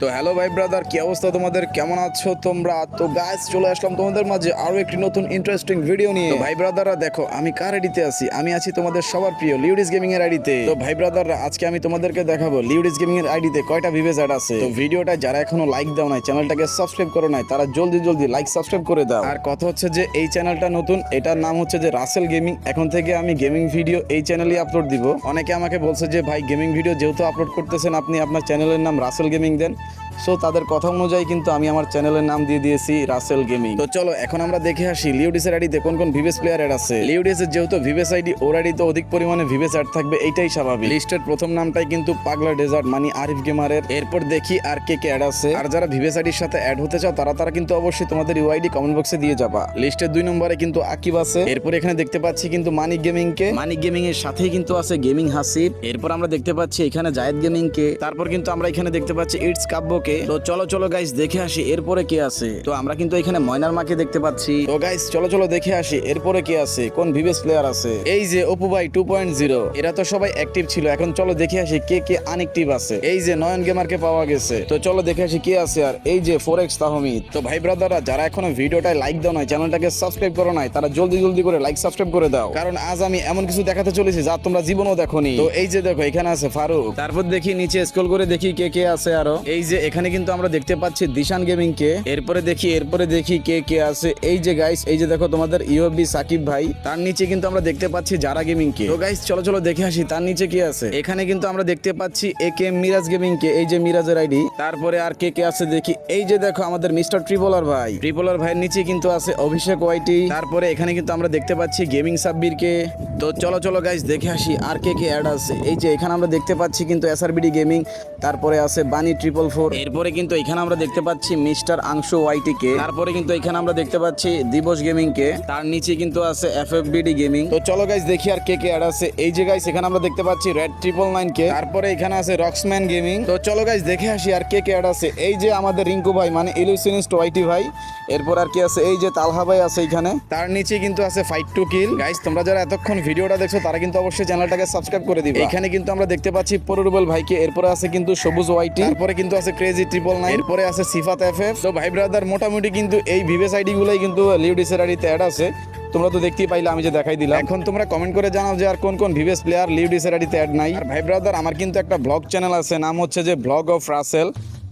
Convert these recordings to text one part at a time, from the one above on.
তো হ্যালো ভাই ব্রাদার কি অবস্থা তোমাদের? কেমন আছো তোমরা? তো গাইস চলে আসলাম তোমাদের মাঝে আরও একটি নতুন ইন্টারেস্টিং ভিডিও নিয়ে। ভাই ব্রাদাররা দেখো, আমি কার আইডিতে আছি? আমি আছি তোমাদের সবার প্রিয় লিউডিস গেমিং এর আইডিতে। তো ভাই ব্রাদাররা আজকে আমি তোমাদেরকে দেখাবো লিউডিস গেমিং এর আইডিতে কয়টা ভিভেজ অ্যাড আছে। তো ভিডিওটা যারা এখনও লাইক দাও নাই চ্যানেলটাকে সাবস্ক্রাইব করো নাই, তারা জলদি জলদি লাইক সাবস্ক্রাইব করে দাও। আর কথা হচ্ছে যে, এই চ্যানেলটা নতুন, এটার নাম হচ্ছে যে রাসেল গেমিং এখন থেকে আমি গেমিং ভিডিও এই চ্যানেলে আপলোড দিব। অনেকে আমাকে বলছে যে, ভাই গেমিং ভিডিও যেহেতু আপলোড করতেছেন, আপনি আপনার চ্যানেলের নাম রাসেল গেমিং দেন। সো তাদের কথা অনুযায়ী কিন্তু আমি আমার চ্যানেলের নাম দিয়ে দিয়েছি রাসেল গেমিং তো চলো, এখন আমরা দেখে আসি লিউডিসের আইডিতে কোন কোন ভিভেস প্লেয়ার অ্যাড আছে। লিউডিসের যেহেতু ভিভেস আইডি, ওর আইডিতে অধিক পরিমাণে ভিভেস অ্যাড থাকবে, এইটাই স্বাভাবিক। লিস্টের প্রথম নামটাই কিন্তু পাগলা ডেজার্ট মানে আরিফ গেমারের এরপর দেখি আর কে কে অ্যাড আছে। আর যারা ভিভেস আইডির সাথে অ্যাড হতে চাও, তারা তারা কিন্তু অবশ্যই তোমাদের ইউআইডি কমেন্ট বক্সে দিয়ে যাবা। লিস্টের দুই নম্বরে কিন্তু আকিব আছে। এরপর এখানে দেখতে পাচ্ছি কিন্তু মানিক গেমিং কে। মানিক গেমিং এর সাথেই কিন্তু আছে গেমিং হাসিব এরপর আমরা দেখতে পাচ্ছি এখানে জায়েদ গেমিং কে। তারপর কিন্তু আমরা এখানে দেখতে পাচ্ছি ইটস কাব্যকে তো চলো চলো গাইস দেখে আসি এরপরে কে আছে। তো আমরা কিন্তু এখানে ময়নার মাকে দেখতে পাচ্ছি। তো গাইস চলো চলো দেখে আসি এরপরে কে আছে, কোন ভিভেস প্লেয়ার আছে। এই যে অপু ভাই টু পয়েন্ট জিরো এরা তো সবাই অ্যাক্টিভ ছিল। এখন চলো দেখে আসি কে কে আনএক্টিভ আছে। এই যে নয়ন গেমারকে পাওয়া গেছে। তো চলো দেখে আসি কে আছে আর এই যে ফোর এক্স তাহমিদ। তো ভাই ব্রাদাররা যারা এখনও ভিডিওটায় লাইক দাও নাই চ্যানেলটাকে সাবস্ক্রাইব করো নাই, তারা জলদি জলদি করে লাইক সাবস্ক্রাইব করে দাও। কারণ আজ আমি এমন কিছু দেখাতে চলেছি যা তোমরা জীবনও দেখোনি। তো এই যে দেখো, এখানে আছে ফারুক। তারপর দেখি, নিচে স্ক্রল করে দেখি কে কে আছে আরও। এই যে এখানে কিন্তু আমরা দেখতে পাচ্ছি দিশান গেমিং কে। এরপরে দেখি এরপরে দেখি কে কে আছে। এই যে গাইস এই যে দেখো তোমাদের ইউএফবি সাকিব ভাই, তার নিচে কিন্তু আমরা দেখতে পাচ্ছি যারা গেমিং কে। তো গাইস চলো চলো দেখে আসি, তার নিচে কে আছে। এখানে কিন্তু আমরা দেখতে পাচ্ছি এ কে মিরাজ গেমিং কে, এই যে মিরাজের আইডি তারপরে আর কে কে আছে দেখি। এই যে দেখো আমাদের মিস্টার ট্রিপলার ভাই। ট্রিপলার ভাইয়ের নিচে কিন্তু আছে অভিষেক ওয়াইটি তারপরে এখানে কিন্তু আমরা দেখতে পাচ্ছি গেমিং সাব্বির কে। তো চলো চলো গাইস দেখে আসি আর কে কে অ্যাড আছে। এই যে এখানে আমরা দেখতে পাচ্ছি কিন্তু এসআরবিডি গেমিং তারপরে আছে বানি ট্রিপল ফোর এরপরে কিন্তু এখানে আমরা দেখতে পাচ্ছি মিস্টার আংশু ওয়াইটি কে তারপরে কিন্তু এখানে আমরা দেখতে পাচ্ছি দিবস গেমিং কে তার নিচে কিন্তু আছে এফ এফ বিডি গেমিং। তো চলো গাইস দেখি আর কে কে অ্যাড আছে। এই যে গাইস এখানে আমরা দেখতে পাচ্ছি রেড ট্রিপল নাইন কে। তারপরে এখানে আছে রক্সম্যান গেমিং তো চলো গাইস দেখে আসি আর কে কে অ্যাড আছে। এই যে আমাদের রিঙ্কু ভাই মানে ইলুশনিস্ট ওয়াইটি ভাই। এরপর আর কি আছে? এই যে তালহা ভাই আছে এখানে। তার নিচে কিন্তু আছে ফাইট টু কিল গাইস তোমরা যারা এতক্ষণ ভিডিওটা দেখছ, তারা কিন্তু অবশ্যই চ্যানেলটাকে সাবস্ক্রাইব করে দিবে। এখানে কিন্তু আমরা দেখতে পাচ্ছি পরুবল ভাইকে। এরপরে আছে কিন্তু সবুজ ওয়াইটি। তারপরে কিন্তু আছে ক্রেজি ট্রিপল নাইন এরপরে আছে সিফাত এফ এফ তো ভাই ব্রাদার মোটামুটি কিন্তু এই ভিভেস আইডি গুলাই কিন্তু লিউডিসের আইডিতে অ্যাড আছে। তোমরা তো দেখতেই পাইলে, আমি যে দেখাই দিলাম। এখন তোমরা কমেন্ট করে জানাও যে আর কোন কোন ভিভেস প্লেয়ার লিউডিসের আইডিতে অ্যাড নাই। আর ভাই ব্রাদার আমার কিন্তু একটা ব্লগ চ্যানেল আছে, নাম হচ্ছে যে ব্লগ অফ রাসেল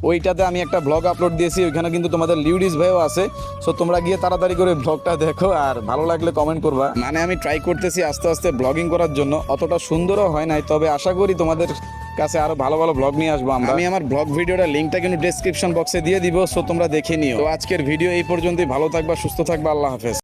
ওইটাতে আমি একটা ব্লগ আপলোড দিয়েছি, ওইখানে কিন্তু তোমাদের লিউডিস ভাইও আছে। সো তোমরা গিয়ে তাড়াতাড়ি করে ব্লগটা দেখো, আর ভালো লাগলে কমেন্ট করবা। মানে আমি ট্রাই করতেছি আস্তে আস্তে ব্লগিং করার জন্য, অতটা সুন্দরও হয় নাই, তবে আশা করি তোমাদের কাছে আরও ভালো ভালো ব্লগ নিয়ে আসব আমরা। আমি আমার ব্লগ ভিডিওটা লিঙ্কটা কিন্তু ডেসক্রিপশন বক্সে দিয়ে দিব সো তোমরা দেখে নিও। তো আজকের ভিডিও এই পর্যন্তই ভালো থাকবা সুস্থ থাকবা আল্লাহ হাফেজ।